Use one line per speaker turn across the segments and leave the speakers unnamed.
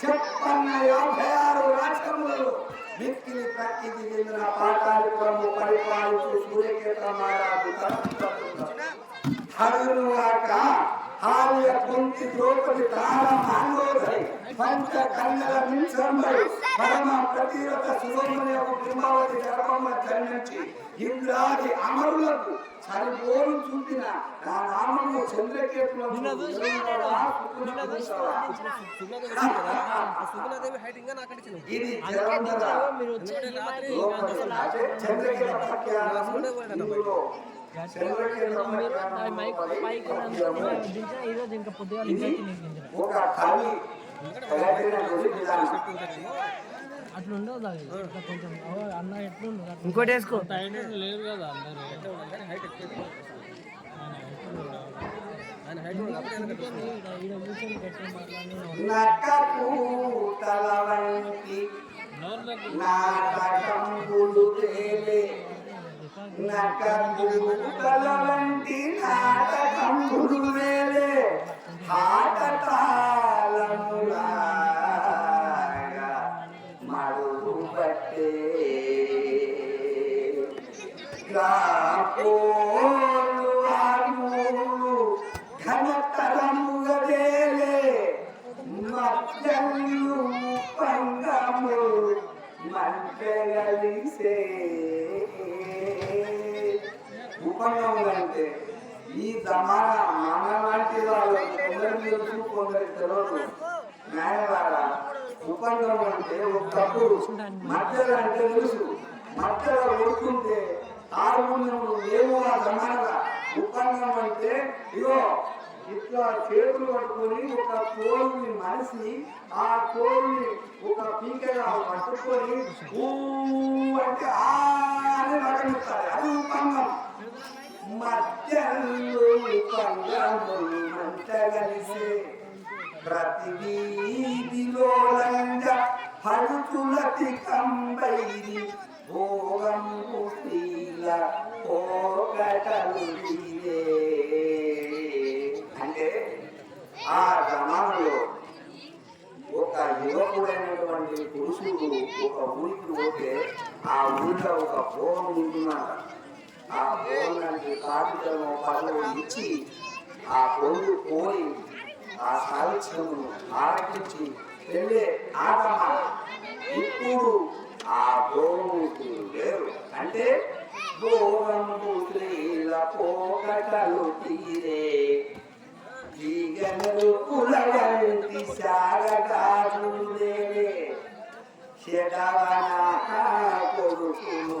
చెప్పన్న యాభై ఆరు రాష్ట్రములు మిక్కిలి ప్రకృతి చెందిన పరిపాలించు సూర్యకేత మహారాజు హరునుగాక హార్య కుంతి ద్రౌపది తార మాంగోదరి పంచ కన్నల మించంబై పరమ ప్రతిరత శివముని యొక్క బింబావతి గర్భమ్మ జన్మించి ఇంద్రాది అమరులకు సరిపోలు చూపిన నా నామము చంద్రకేతులకు ఇది చంద్రకేత
ఈరోజు ఇంకా పొద్దుగా అట్లా ఉండదు అది కొంచెం ఓ అన్న ఎట్లుండు
ఇంకోటి వేసుకో.
లేరు కదా అందరూ
నక్కకు తల వంటి నాటకంబులు వేలే ఆటతాళములాగా మడుగు పట్టే గాపోలు ఆర్మూలు ఘనతరముగదేలే మధ్యలు పంగము మంటగలిసే. గొప్పగా ఉందంటే ఈ జమానా మన లాంటి వాళ్ళు కొందరు తెలుసు కొందరు తెలియదు న్యాయవాడ ఉపంగం అంటే ఒకప్పుడు మధ్యలో అంటే తెలుసు. మధ్యలో కొడుతుంటే హార్మోనియంలు ఏమో ఆ జమానగా ఉపంగం అంటే ఇగో ఇట్లా చేతులు పట్టుకొని ఒక కోలుని మనిషి ఆ కోలుని ఒక పీకగా పట్టుకొని ఊ అంటే ఆ అని నడమిస్తారు అది ఉపంగం మధ్యలో ఉపంగము మంటగలిసే ప్రతి వీధిలో లంగ కంబైరి భోగం స్త్రీల పోకటలు అంటే ఆ జమానలో ఒక యువకుడైనటువంటి పురుషుడు ఒక ఊరికి పోతే ఆ ఊరిలో ఒక భోగం ఉంటున్నాడు. ఆ భోజనానికి కాపిటము పనులు ఇచ్చి ఆ పొంగు కోరి ఆ సాహిత్యమును ఆరగించి వెళ్ళే ఆటమ ఇప్పుడు ఆ భోగములు లేరు. అంటే భోగము స్త్రీల పోకటలు తీరే. ఈగనలు కులగంటి సాగటాడులే షడవన కొడుకును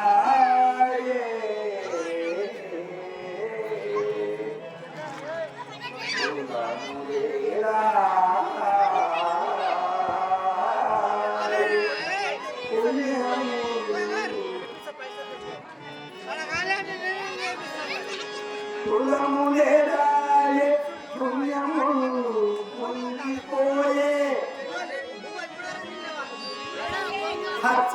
ফুলমুলের আলে তুমি এমন বন্দি করে হাত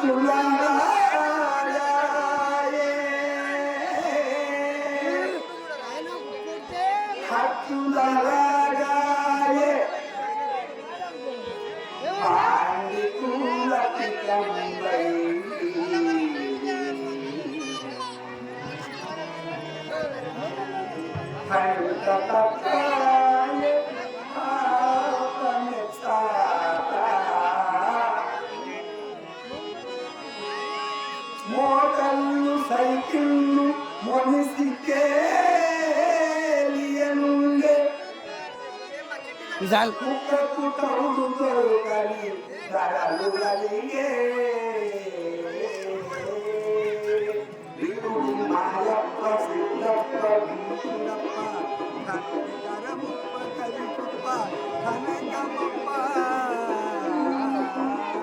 మోటల్లు సైకిళ్ళు మనిషికే Zal.
Thank you.
가는 감옥만